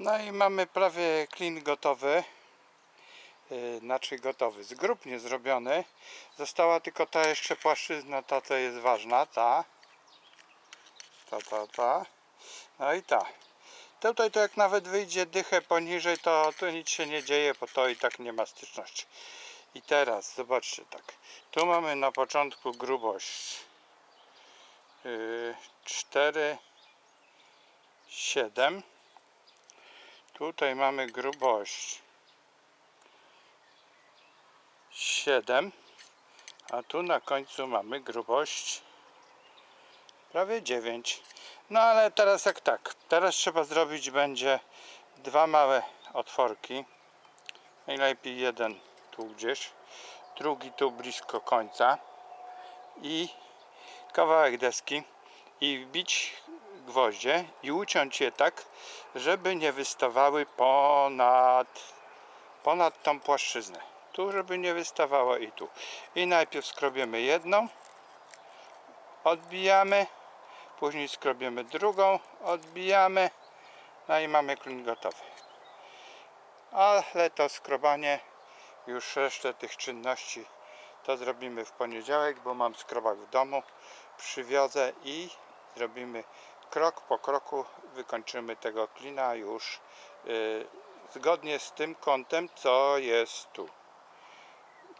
No i mamy prawie klin gotowy. Yy, Znaczy gotowy. Z grób nie zrobiony. Została tylko ta jeszcze płaszczyzna, ta to jest ważna, ta. Ta, ta, ta. No i ta. Tutaj to jak nawet wyjdzie dychę poniżej, to tu nic się nie dzieje, bo to i tak nie ma styczności. I teraz zobaczcie tak. Tu mamy na początku grubość yy, 4 7 Tutaj mamy grubość 7 a tu na końcu mamy grubość prawie 9 no ale teraz jak tak teraz trzeba zrobić będzie dwa małe otworki. Najlepiej jeden tu gdzieś drugi tu blisko końca i kawałek deski i wbić gwoździe i uciąć je tak, żeby nie wystawały ponad, ponad tą płaszczyznę. Tu, żeby nie wystawało i tu. I najpierw skrobiemy jedną, odbijamy, później skrobiemy drugą, odbijamy, no i mamy klin gotowy. Ale to skrobanie, już resztę tych czynności to zrobimy w poniedziałek, bo mam skrobak w domu, przywiozę i zrobimy krok po kroku, wykończymy tego klina już yy, zgodnie z tym kątem, co jest tu.